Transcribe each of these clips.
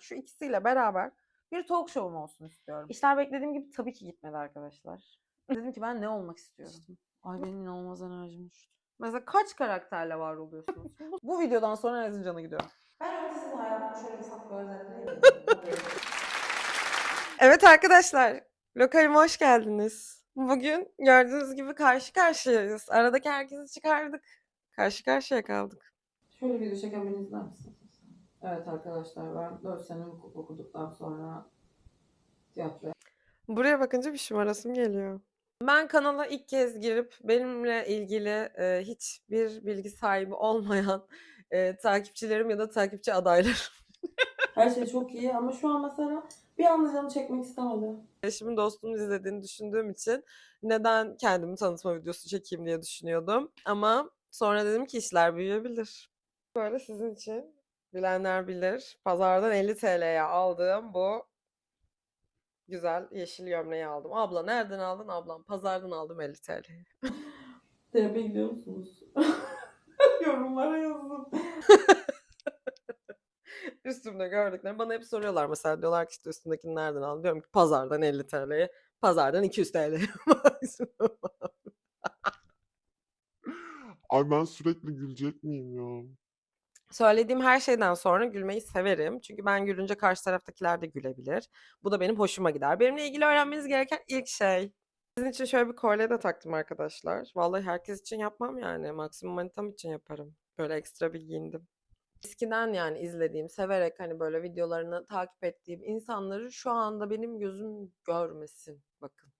Şu ikisiyle beraber bir talk show'um olsun istiyorum. İşler beklediğim gibi tabii ki gitmedi arkadaşlar. Dedim ki ben ne olmak istiyorum? Ay benim inanılmaz enerjim düştü. Mesela kaç karakterle var oluyorsunuz? bu, videodan sonra Erzincan'a gidiyorum. Ben önce sizin hayatımı şöyle ufak bir özetleyeyim. evet arkadaşlar. Lokalime hoş geldiniz. Bugün gördüğünüz gibi karşı karşıyayız. Aradaki herkesi çıkardık. Karşı karşıya kaldık. Şöyle video çeken beni izler misiniz? Evet arkadaşlar ben 4 sene hukuk okuduktan sonra tiyatro. Buraya bakınca bir şımarasım geliyor. Ben kanala ilk kez girip benimle ilgili e, hiçbir bilgi sahibi olmayan e, takipçilerim ya da takipçi adaylarım. Her şey çok iyi ama şu an mesela bir anda canı çekmek istemedi. Eşimin dostumun izlediğini düşündüğüm için neden kendimi tanıtma videosu çekeyim diye düşünüyordum. Ama sonra dedim ki işler büyüyebilir. Böyle sizin için bilenler bilir. Pazardan 50 TL'ye aldığım bu güzel yeşil gömleği aldım. Abla nereden aldın? Ablam pazardan aldım 50 TL'ye. Terapiye gidiyor musunuz? Yorumlara yazın. Üstümde gördüklerim bana hep soruyorlar mesela diyorlar ki işte üstündekini nereden aldın? Diyorum ki pazardan 50 TL'ye, pazardan 200 TL'ye. Ay ben sürekli gülecek miyim ya? Söylediğim her şeyden sonra gülmeyi severim. Çünkü ben gülünce karşı taraftakiler de gülebilir. Bu da benim hoşuma gider. Benimle ilgili öğrenmeniz gereken ilk şey. Sizin için şöyle bir kolye de taktım arkadaşlar. Vallahi herkes için yapmam yani. Maksimum manitam için yaparım. Böyle ekstra bir giyindim. Eskiden yani izlediğim, severek hani böyle videolarını takip ettiğim insanları şu anda benim gözüm görmesin. Bakın.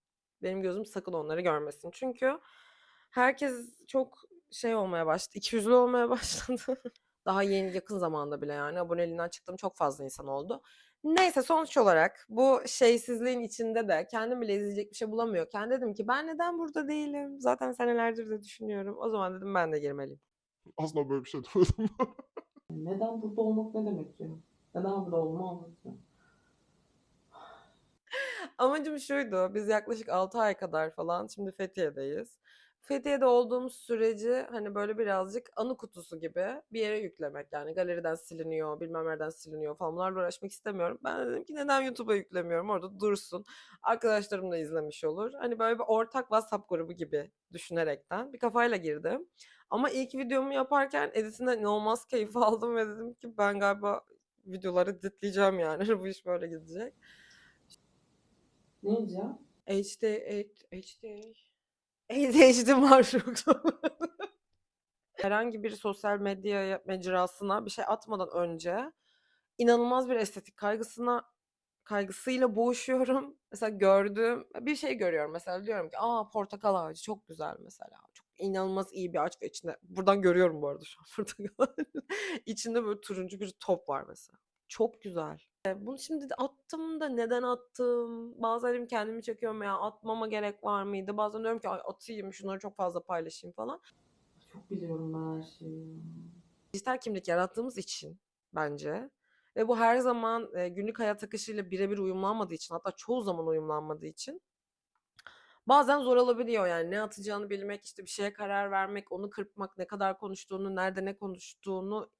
Benim gözüm sakın onları görmesin. Çünkü herkes çok şey olmaya başladı. ikiyüzlü olmaya başladı. Daha yeni yakın zamanda bile yani aboneliğinden çıktığım çok fazla insan oldu. Neyse sonuç olarak bu şeysizliğin içinde de kendim bile izleyecek bir şey bulamıyorken dedim ki ben neden burada değilim? Zaten senelerdir de düşünüyorum. O zaman dedim ben de girmeliyim. Asla böyle bir şey demedim. Neden burada olmak ne demek ya? Neden burada olduğumu anlatıyor. Amacım şuydu. Biz yaklaşık 6 ay kadar falan şimdi Fethiye'deyiz. Fethiye'de olduğumuz süreci hani böyle birazcık anı kutusu gibi bir yere yüklemek. Yani galeriden siliniyor, bilmem nereden siliniyor falan bunlarla uğraşmak istemiyorum. Ben de dedim ki neden YouTube'a yüklemiyorum? Orada dursun. Arkadaşlarım da izlemiş olur. Hani böyle bir ortak WhatsApp grubu gibi düşünerekten bir kafayla girdim. Ama ilk videomu yaparken editinden inanılmaz keyif aldım ve dedim ki ben galiba videoları editleyeceğim yani. Bu iş böyle gidecek. Ne diyeceğim? HD, HD, ADHD var yoksa. Herhangi bir sosyal medya mecrasına bir şey atmadan önce inanılmaz bir estetik kaygısına kaygısıyla boğuşuyorum. Mesela gördüğüm bir şey görüyorum mesela diyorum ki aa portakal ağacı çok güzel mesela. Çok inanılmaz iyi bir ağaç ve içinde buradan görüyorum bu arada şu an portakal ağacı. İçinde böyle turuncu bir top var mesela. Çok güzel. Bunu şimdi de attım da neden attım? Bazen diyorum kendimi çekiyorum ya atmama gerek var mıydı? Bazen diyorum ki ay atayım şunları çok fazla paylaşayım falan. Çok biliyorum ben her şeyi. Dijital kimlik yarattığımız için bence ve bu her zaman e, günlük hayat akışıyla birebir uyumlanmadığı için hatta çoğu zaman uyumlanmadığı için bazen zor olabiliyor yani ne atacağını bilmek işte bir şeye karar vermek onu kırpmak ne kadar konuştuğunu nerede ne konuştuğunu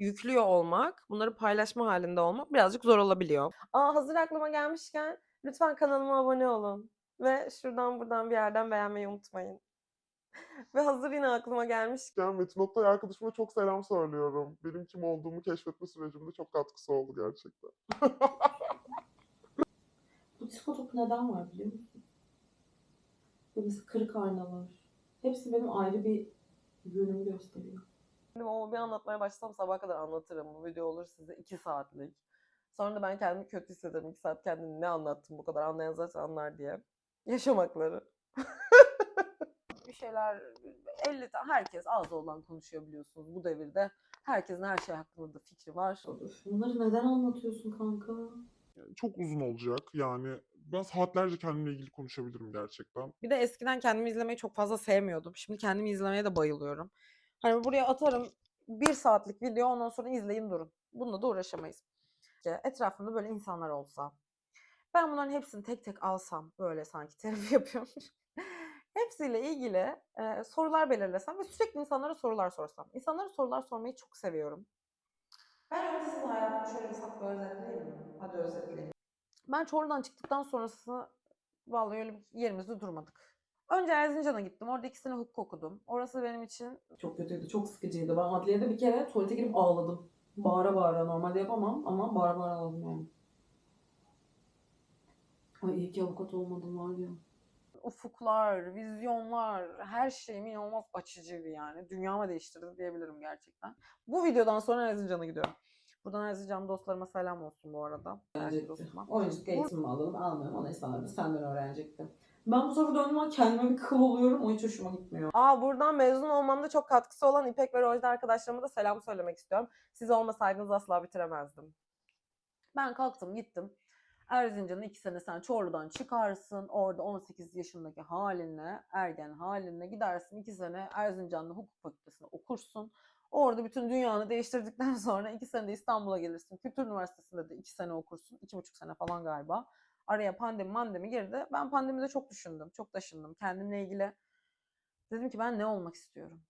yüklüyor olmak bunları paylaşma halinde olmak birazcık zor olabiliyor. Aa hazır aklıma gelmişken lütfen kanalıma abone olun ve şuradan buradan bir yerden beğenmeyi unutmayın. Ve hazır yine aklıma gelmiş Yani Metin Oktay arkadaşıma çok selam söylüyorum. Benim kim olduğumu keşfetme sürecimde çok katkısı oldu gerçekten. Bu disko topu neden var biliyor musun? Ve mesela kırık aynalar. Hepsi benim ayrı bir yönümü gösteriyor. Ama bir anlatmaya başlasam sabaha kadar anlatırım. Bu video olur size 2 saatlik. Sonra da ben kendimi kötü hissederim. 2 saat kendimi ne anlattım bu kadar anlayan zaten anlar diye. Yaşamakları. bir şeyler 50 tane herkes ağzı olan konuşuyor biliyorsunuz bu devirde. Herkesin her şey hakkında da fikri var. Bunları neden anlatıyorsun kanka? Çok uzun olacak yani. Ben saatlerce kendimle ilgili konuşabilirim gerçekten. Bir de eskiden kendimi izlemeyi çok fazla sevmiyordum. Şimdi kendimi izlemeye de bayılıyorum. Hani buraya atarım bir saatlik video ondan sonra izleyin durun. Bununla da uğraşamayız. Ki Etrafımda böyle insanlar olsa. Ben bunların hepsini tek tek alsam böyle sanki terapi yapıyormuş. Hepsiyle ilgili e, sorular belirlesem ve sürekli insanlara sorular sorsam. İnsanlara sorular sormayı çok seviyorum. Ben önce sizin hayatımı şöyle bir özetleyeyim mi? Hadi özetleyeyim. Ben Çorlu'dan çıktıktan sonrası vallahi öyle yerimizde durmadık. Önce Erzincan'a gittim. Orada iki sene hukuk okudum. Orası benim için Çok kötüydü, çok sıkıcıydı. Ben adliyede bir kere tuvalete girip ağladım. Bağıra bağıra. Normalde yapamam ama bağıra bağıra ağladım yani. Ay iyi ki avukat olmadım var ya. ufuklar, vizyonlar, her şeyim inanılmaz açıcıydı yani. Dünyamı değiştirdi diyebilirim gerçekten. Bu videodan sonra Erzincan'a gidiyorum. Buradan Erzincan dostlarıma selam olsun bu arada. Dostuma. Oyunculuk eğitimi alalım. Almıyorum. Ona insanlar senden öğrenecekti. Ben bu sefer döndüm kendime bir kıl oluyorum. O hiç hoşuma gitmiyor. Aa buradan mezun olmamda çok katkısı olan İpek ve Rojda arkadaşlarıma da selam söylemek istiyorum. Siz olmasaydınız asla bitiremezdim. Ben kalktım gittim. Erzincan'ın iki sene sen Çorlu'dan çıkarsın. Orada 18 yaşındaki halinle, ergen halinle gidersin. iki sene Erzincan'da hukuk fakültesinde okursun. Orada bütün dünyanı değiştirdikten sonra iki sene de İstanbul'a gelirsin. Kültür Üniversitesi'nde de iki sene okursun. iki buçuk sene falan galiba. Araya pandemi mandemi girdi. Ben pandemide çok düşündüm. Çok taşındım. Kendimle ilgili Dedim ki ben ne olmak istiyorum?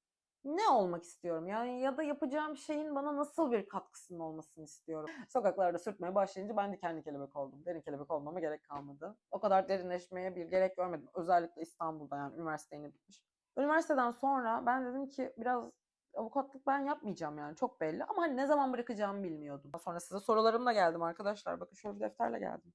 Ne olmak istiyorum? Yani ya da yapacağım şeyin bana nasıl bir katkısının olmasını istiyorum. Sokaklarda sürtmeye başlayınca ben dikenli kelebek oldum. Derin kelebek olmama gerek kalmadı. O kadar derinleşmeye bir gerek görmedim. Özellikle İstanbul'da yani üniversite bitmiş. Üniversiteden sonra ben dedim ki biraz avukatlık ben yapmayacağım yani çok belli. Ama hani ne zaman bırakacağımı bilmiyordum. Sonra size sorularımla geldim arkadaşlar. Bakın şöyle bir defterle geldim.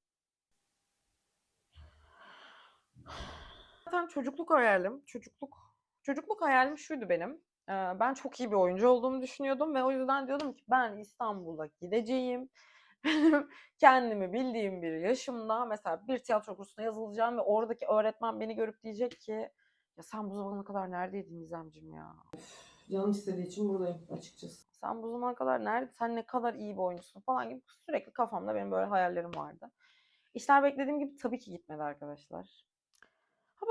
Zaten çocukluk hayalim, çocukluk çocukluk hayalim şuydu benim. Ben çok iyi bir oyuncu olduğumu düşünüyordum ve o yüzden diyordum ki ben İstanbul'a gideceğim. Benim kendimi bildiğim bir yaşımda mesela bir tiyatro kursuna yazılacağım ve oradaki öğretmen beni görüp diyecek ki ya sen bu zamana kadar neredeydin Gizemciğim ya? Canım istediği için buradayım açıkçası. Sen bu zamana kadar nerede? Sen ne kadar iyi bir oyuncusun falan gibi sürekli kafamda benim böyle hayallerim vardı. İşler beklediğim gibi tabii ki gitmedi arkadaşlar.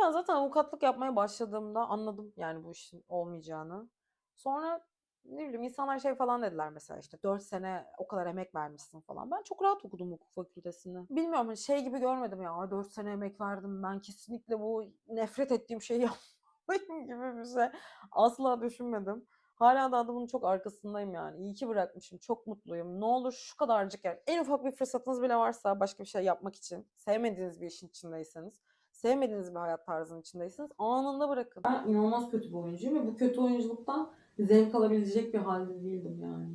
Ben zaten avukatlık yapmaya başladığımda anladım yani bu işin olmayacağını. Sonra ne bileyim insanlar şey falan dediler mesela işte 4 sene o kadar emek vermişsin falan. Ben çok rahat okudum hukuk fakültesini. Bilmiyorum hani şey gibi görmedim ya 4 sene emek verdim ben kesinlikle bu nefret ettiğim şeyi yapmalıyım gibi bir şey asla düşünmedim. Hala da adamın çok arkasındayım yani. İyi ki bırakmışım. Çok mutluyum. Ne olur şu kadarcık yani. En ufak bir fırsatınız bile varsa başka bir şey yapmak için, sevmediğiniz bir işin içindeyseniz, sevmediğiniz bir hayat tarzının içindeyseniz anında bırakın. Ben inanılmaz kötü bir oyuncuyum ve bu kötü oyunculuktan zevk alabilecek bir halde değildim yani.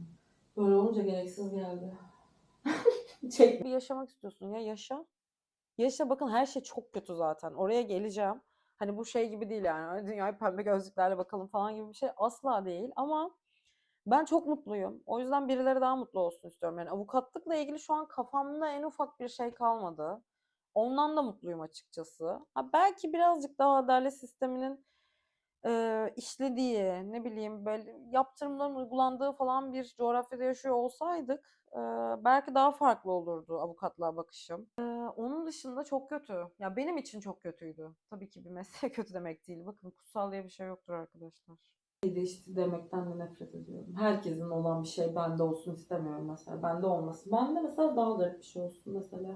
Böyle olunca gereksiz geldi. Çek. Bir yaşamak istiyorsun ya yaşa. Yaşa bakın her şey çok kötü zaten. Oraya geleceğim. Hani bu şey gibi değil yani. "Ay, Dünyayı pembe gözlüklerle bakalım falan gibi bir şey asla değil ama ben çok mutluyum. O yüzden birileri daha mutlu olsun istiyorum. Yani avukatlıkla ilgili şu an kafamda en ufak bir şey kalmadı. Ondan da mutluyum açıkçası. Ha, belki birazcık daha adalet sisteminin eee, işlediği, ne bileyim böyle yaptırımların uygulandığı falan bir coğrafyada yaşıyor olsaydık eee, belki daha farklı olurdu avukatlığa bakışım. Eee, onun dışında çok kötü. Ya benim için çok kötüydü. Tabii ki bir mesleğe kötü demek değil. Bakın kutsal diye bir şey yoktur arkadaşlar. Değişti demekten de nefret ediyorum. Herkesin olan bir şey bende olsun istemiyorum mesela. Bende olmasın. Bende mesela daha garip bir şey olsun mesela.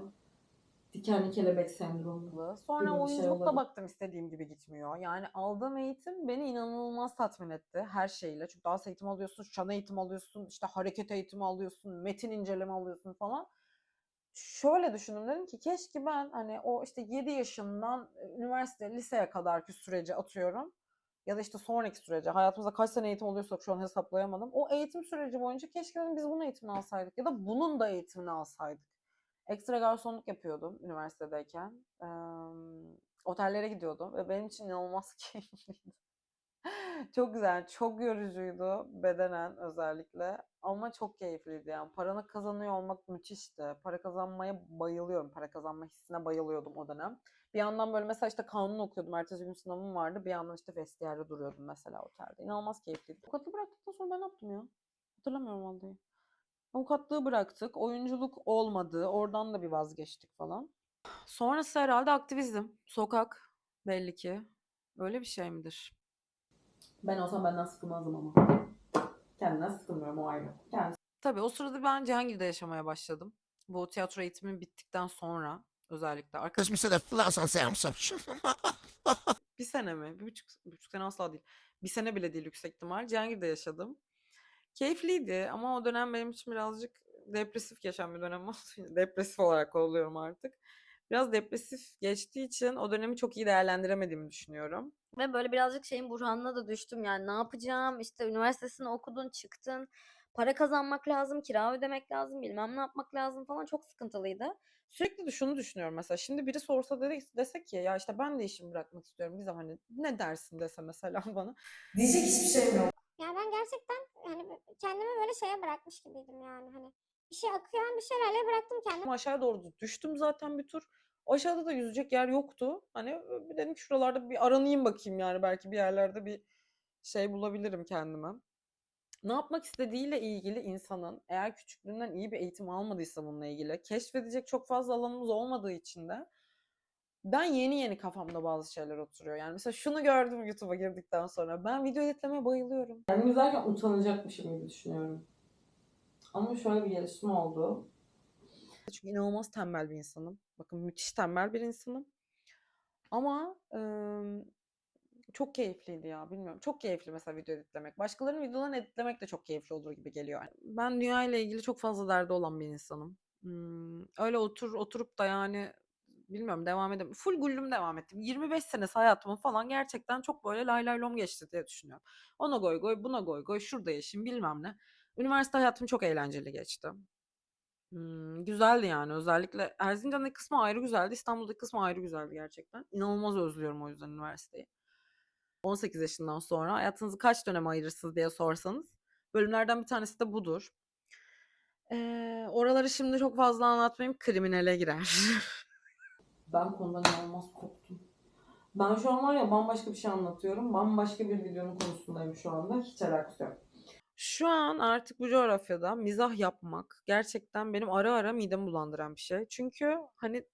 Dikenli kelebek sendromu. Sonra gibi bir şey oyunculukta olabilir. baktım istediğim gibi gitmiyor. Yani aldığım eğitim beni inanılmaz tatmin etti her şeyle. Çünkü dans eğitimi alıyorsun, şan eğitimi alıyorsun, işte hareket eğitimi alıyorsun, metin inceleme alıyorsun falan. Şöyle düşündüm dedim ki keşke ben hani o işte 7 yaşından e, üniversite, liseye kadarki süreci atıyorum. Ya da işte sonraki sürece hayatımızda kaç sene eğitim alıyorsak şu an hesaplayamadım. O eğitim süreci boyunca keşke dedim biz bunun eğitimini alsaydık ya da bunun da eğitimini alsaydık. Ekstra garsonluk yapıyordum üniversitedeyken. Eee, otellere gidiyordum ve benim için inanılmaz keyifliydi. Çok güzel, çok yorucuydu bedenen özellikle ama çok keyifliydi yani. Paranı kazanıyor olmak müthişti. Para kazanmaya bayılıyorum. Para kazanma hissine bayılıyordum o dönem. Bir yandan böyle mesela işte kanun okuyordum. Ertesi gün sınavım vardı. Bir yandan işte vestiyerde duruyordum mesela otelde. İnanılmaz keyifliydi. Avukatlığı bıraktıktan sonra ben ne yaptım ya? Hatırlamıyorum vallahi. Avukatlığı bıraktık. Oyunculuk olmadı. Oradan da bir vazgeçtik falan. Sonrası herhalde aktivizm. Sokak belli ki. Öyle bir şey midir? Ben olsam benden sıkılmazdım ama. Kendimden sıkılmıyorum o ayrı. Kendisi Tabii o sırada ben Cihangir'de yaşamaya başladım. Bu tiyatro eğitimi bittikten sonra özellikle. Arka Because me say the flaws on Sam so bir sene mi? Bir buçuk, bir buçuk sene asla değil. Bir sene bile değil yüksek ihtimal. Cihangir'de yaşadım. Keyifliydi ama o dönem benim için birazcık depresif geçen bir dönem oldu. Depresif olarak oluyorum artık. Biraz depresif geçtiği için o dönemi çok iyi değerlendiremediğimi düşünüyorum. Ve böyle birazcık şeyin burhanına da düştüm yani ne yapacağım işte üniversitesini okudun çıktın para kazanmak lazım kira ödemek lazım bilmem ne yapmak lazım falan çok sıkıntılıydı. Sürekli de şunu düşünüyorum mesela. Şimdi biri sorsa dedi, dese ki ya işte ben de işimi bırakmak istiyorum. Bir zaman hani ne dersin dese mesela bana. Diyecek hiçbir şeyim yok. Yani ben gerçekten yani b- kendimi böyle şeye bırakmış gibiydim yani hani bir şey akıyor bir şeylerle bıraktım kendimi. Ama aşağıya doğru düştüm zaten bir tur. Aşağıda da yüzecek yer yoktu. Hani bir dedim şuralarda bir aranayım bakayım yani belki bir yerlerde bir şey bulabilirim kendime. Ne yapmak istediğiyle ilgili insanın eğer küçüklüğünden iyi bir eğitim almadıysa bununla ilgili keşfedecek çok fazla alanımız olmadığı için de ben yeni yeni kafamda bazı şeyler oturuyor. Yani mesela şunu gördüm YouTube'a girdikten sonra. Ben video editlemeye bayılıyorum. Kendimi izlerken utanacakmışım gibi düşünüyorum. Ama şöyle bir gelişme oldu. Çünkü inanılmaz tembel bir insanım. Bakın müthiş tembel bir insanım. Ama ım, çok keyifliydi ya bilmiyorum. Çok keyifli mesela video editlemek. Başkalarının videolarını editlemek de çok keyifli olur gibi geliyor. Yani ben dünya ile ilgili çok fazla derdi olan bir insanım. Hmm, öyle otur oturup da yani bilmiyorum devam edem. Full gullüm devam ettim. 25 senesi hayatımın falan gerçekten çok böyle lay lay lom geçti diye düşünüyorum. Ona goy goy, buna goy goy, şurada yaşayayım bilmem ne. Üniversite hayatım çok eğlenceli geçti. Hmm, güzeldi yani özellikle Erzincan'daki kısmı ayrı güzeldi. İstanbul'daki kısmı ayrı güzeldi gerçekten. İnanılmaz özlüyorum o yüzden üniversiteyi. 18 yaşından sonra hayatınızı kaç dönem ayırırsınız diye sorsanız bölümlerden bir tanesi de budur. Ee, oraları şimdi çok fazla anlatmayayım kriminale girer. Ben konudan inanılmaz koptum. Ben şu an var ya bambaşka bir şey anlatıyorum. Bambaşka bir videonun konusundayım şu anda. Hiç alakası yok. Şu an artık bu coğrafyada mizah yapmak gerçekten benim ara ara midemi bulandıran bir şey. Çünkü hani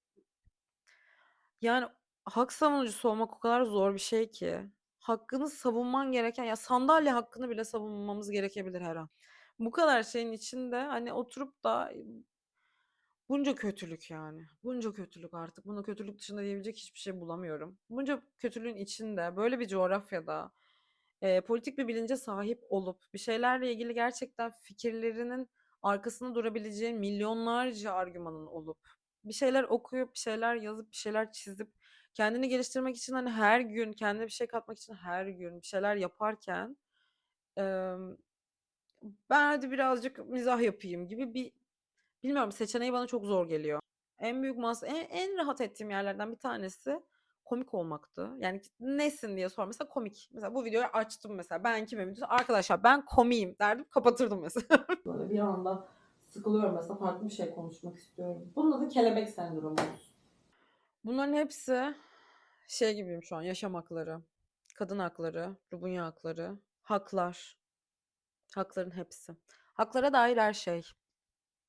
yani hak savunucusu olmak o kadar zor bir şey ki. Hakkını savunman gereken ya sandalye hakkını bile savunmamız gerekebilir her an. Bu kadar şeyin içinde hani oturup da bunca kötülük yani. Bunca kötülük artık. Bunu kötülük dışında diyebilecek hiçbir şey bulamıyorum. Bunca kötülüğün içinde böyle bir coğrafyada eee, politik bir bilince sahip olup bir şeylerle ilgili gerçekten fikirlerinin arkasında durabileceğin milyonlarca argümanın olup bir şeyler okuyup bir şeyler yazıp bir şeyler çizip kendini geliştirmek için hani her gün kendine bir şey katmak için her gün bir şeyler yaparken emm, ben hadi birazcık mizah yapayım gibi bir bilmiyorum seçeneği bana çok zor geliyor. En büyük mas en, en rahat ettiğim yerlerden bir tanesi komik olmaktı. Yani nesin diye sor mesela komik. Mesela bu videoyu açtım mesela ben kimim arkadaşlar ben komiyim derdim kapatırdım mesela. Böyle bir anda sıkılıyorum mesela farklı bir şey konuşmak istiyorum. Bunun adı kelebek sendromu. Bunların hepsi şey gibiyim şu an yaşam hakları, kadın hakları, rubunya hakları, haklar. Hakların hepsi. Haklara dair her şey.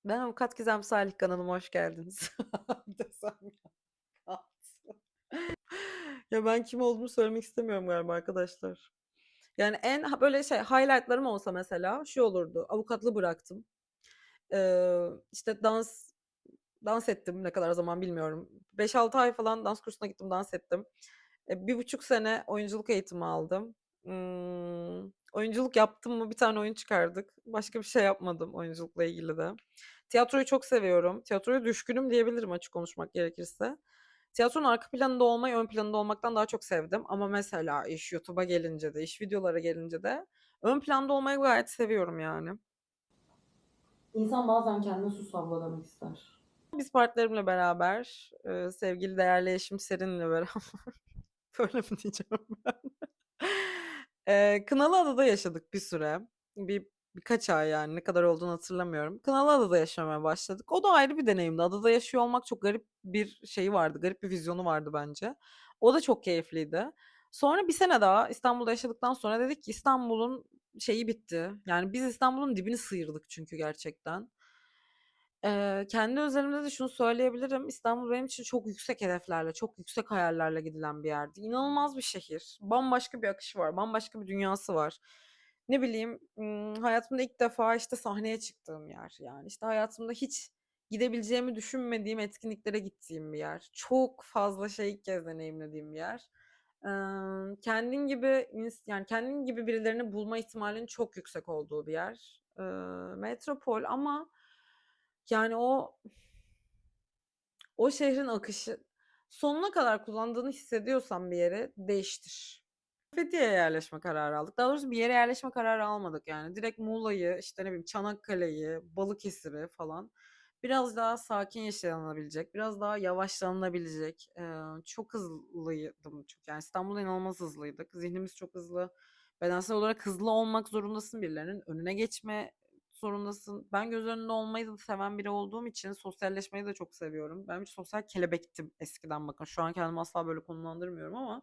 Ben Avukat Gizem Salih kanalıma hoş geldiniz. Desem ya. ya ben kim olduğumu söylemek istemiyorum galiba arkadaşlar. Yani en böyle şey highlightlarım olsa mesela şu olurdu. Avukatlığı bıraktım. Ee, işte dans dans ettim ne kadar zaman bilmiyorum. 5-6 ay falan dans kursuna gittim dans ettim. E, bir buçuk sene oyunculuk eğitimi aldım. Hmm, oyunculuk yaptım mı bir tane oyun çıkardık. Başka bir şey yapmadım oyunculukla ilgili de. Tiyatroyu çok seviyorum. Tiyatroya düşkünüm diyebilirim açık konuşmak gerekirse. Tiyatronun arka planında olmayı ön planında olmaktan daha çok sevdim. Ama mesela iş YouTube'a gelince de, iş videolara gelince de ön planda olmayı gayet seviyorum yani. İnsan bazen kendine su sabla demek ister. Biz partnerimle beraber, sevgili değerli eşim Serin'le beraber böyle mi diyeceğim ben? E, Kınalıada'da yaşadık bir süre. Bir birkaç ay yani ne kadar olduğunu hatırlamıyorum. Kınalıada'da yaşamaya başladık. O da ayrı bir deneyimdi. Adada yaşıyor olmak çok garip bir şeyi vardı. Garip bir vizyonu vardı bence. O da çok keyifliydi. Sonra bir sene daha İstanbul'da yaşadıktan sonra dedik ki İstanbul'un şeyi bitti. Yani biz İstanbul'un dibini sıyırdık çünkü gerçekten. Eee, kendi özelimde de şunu söyleyebilirim. İstanbul benim için çok yüksek hedeflerle, çok yüksek hayallerle gidilen bir yerdi. İnanılmaz bir şehir. Bambaşka bir akışı var, bambaşka bir dünyası var. Ne bileyim, hayatımda ilk defa işte sahneye çıktığım yer. Yani işte hayatımda hiç gidebileceğimi düşünmediğim etkinliklere gittiğim bir yer. Çok fazla şey ilk kez deneyimlediğim bir yer. Kendin gibi yani kendin gibi birilerini bulma ihtimalinin çok yüksek olduğu bir yer. Metropol ama Yani o o şehrin akışı sonuna kadar kullandığını hissediyorsan bir yere değiştir. Fethiye'ye yerleşme kararı aldık. Daha doğrusu bir yere yerleşme kararı almadık yani. Direkt Muğla'yı, işte ne bileyim Çanakkale'yi, Balıkesir'i falan biraz daha sakin yaşanabilecek, biraz daha yavaşlanabilecek. Eee, çok hızlıydım çünkü yani İstanbul'da inanılmaz hızlıydık. Zihnimiz çok hızlı. Bedensel olarak hızlı olmak zorundasın. Birilerinin önüne geçme zorundasın. Ben göz önünde olmayı da seven biri olduğum için sosyalleşmeyi de çok seviyorum. Ben bir sosyal kelebektim eskiden bakın. Şu an kendimi asla böyle konumlandırmıyorum ama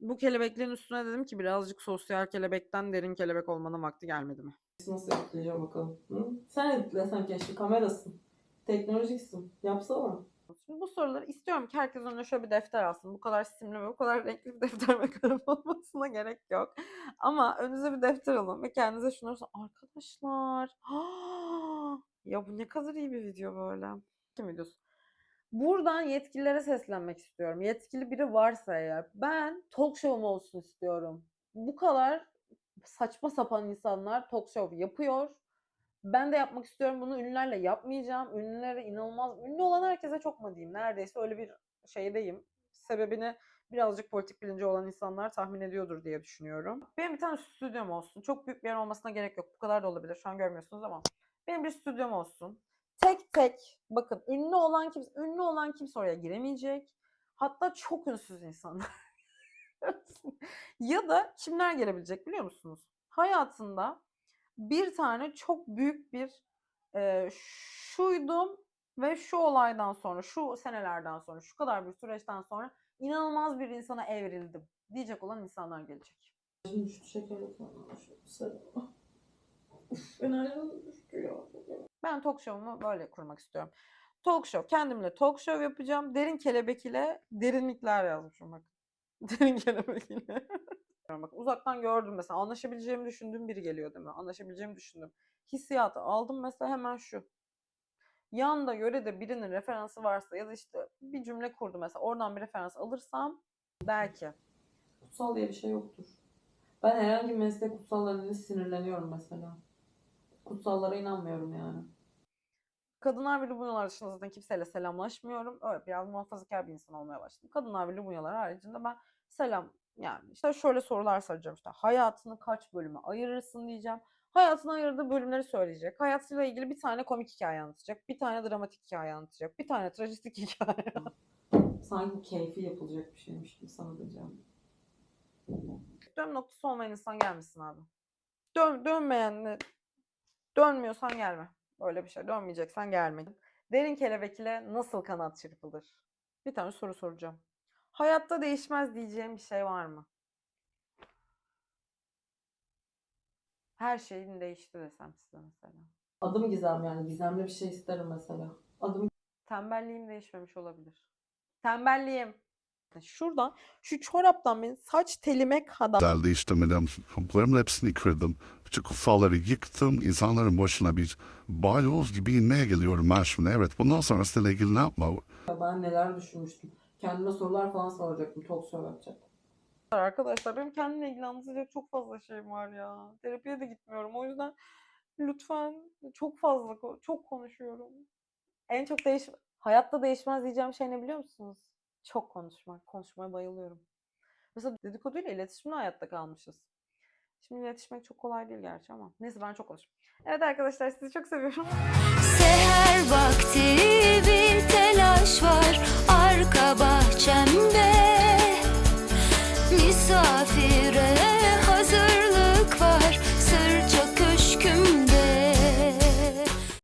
bu kelebeklerin üstüne dedim ki birazcık sosyal kelebekten derin kelebek olmanın vakti gelmedi mi? Nasıl editleyeceğim bakalım. Hı? Sen editlesen keşke kamerasın. Teknolojiksin. Yapsana. Şimdi bu soruları istiyorum ki herkes önüne şöyle bir defter alsın. Bu kadar simli ve bu kadar renkli bir defter ve kalem olmasına gerek yok. Ama önünüze bir defter alın ve kendinize şunu sorun. Arkadaşlar. ya bu ne kadar iyi bir video böyle. Kim videosu? Buradan yetkililere seslenmek istiyorum. Yetkili biri varsa eğer. Ben talk show'um olsun istiyorum. Bu kadar saçma sapan insanlar talk show yapıyor. Ben de yapmak istiyorum bunu ünlülerle yapmayacağım. Ünlülere inanılmaz, ünlü olan herkese çok mu diyeyim? Neredeyse öyle bir şeydeyim. Sebebini birazcık politik bilinci olan insanlar tahmin ediyordur diye düşünüyorum. Benim bir tane stüdyom olsun. Çok büyük bir yer olmasına gerek yok. Bu kadar da olabilir. Şu an görmüyorsunuz ama. Benim bir stüdyom olsun. Tek tek bakın ünlü olan kimse, ünlü olan kimse oraya giremeyecek. Hatta çok ünsüz insanlar. ya da kimler gelebilecek biliyor musunuz? Hayatında bir tane çok büyük bir e, şuydum ve şu olaydan sonra, şu senelerden sonra, şu kadar bir süreçten sonra inanılmaz bir insana evrildim diyecek olan insanlar gelecek. Şimdi. Ben talk show'umu böyle kurmak istiyorum. Talk show, kendimle talk show yapacağım. Derin kelebek ile derinlikler yazmışım bak. Derin kelebek ile. Bak uzaktan gördüm mesela anlaşabileceğimi düşündüğüm biri geliyor değil mi? Anlaşabileceğimi düşündüm. Hissiyatı aldım mesela hemen şu. Yanda yörede birinin referansı varsa ya da işte bir cümle kurdu mesela oradan bir referans alırsam belki. Kutsal diye bir şey yoktur. Ben herhangi bir meslek kutsallarına sinirleniyorum mesela. Kutsallara inanmıyorum yani. Kadınlar ve Lubunyalar dışında zaten kimseyle selamlaşmıyorum. Öyle biraz muhafazakar bir insan olmaya başladım. Kadınlar ve Lubunyalar haricinde ben selam yani işte şöyle sorular soracağım işte hayatını kaç bölüme ayırırsın diyeceğim. Hayatına ayırdığı bölümleri söyleyecek. Hayatıyla ilgili bir tane komik hikaye anlatacak. Bir tane dramatik hikaye anlatacak. Bir tane trajik hikaye. Sanki keyfi yapılacak bir şeymiş gibi sana diyeceğim. Dön noktası olmayan insan gelmesin abi. Dön, dönmeyenle dönmüyorsan gelme. Böyle bir şey. Dönmeyeceksen gelme. Derin kelebek ile nasıl kanat çırpılır? Bir tane soru soracağım. Hayatta değişmez diyeceğim bir şey var mı? Her şeyin değişti desem size mesela. Adım Gizem yani. Gizemli bir şey isterim mesela. Adım Tembelliğim değişmemiş olabilir. Tembelliğim. Şuradan şu çoraptan benim saç telime kadar Güzel değiştirmedim. Komplarımın hepsini kırdım. Bütün kutsalları yıktım. İnsanların başına bir balyoz gibi inmeye geliyorum ben şimdi. Evet bundan sonrasıyla ilgili ne yapma? ben neler düşünmüştüm. Kendime sorular falan soracaktım. Talk show yapacaktım. arkadaşlar benim kendimle anlatacak çok fazla şeyim var ya. Terapiye de gitmiyorum. O yüzden lütfen çok fazla çok konuşuyorum. En çok değiş hayatta değişmez diyeceğim şey ne biliyor musunuz? Çok konuşmak. Konuşmaya bayılıyorum. Mesela dedikoduyla iletişimle hayatta kalmışız. Şimdi iletişmek çok kolay değil gerçi ama. Neyse ben çok konuşuyorum. Evet arkadaşlar sizi çok seviyorum. Seher vakti bir telaş var. Arka bahçemde Misafire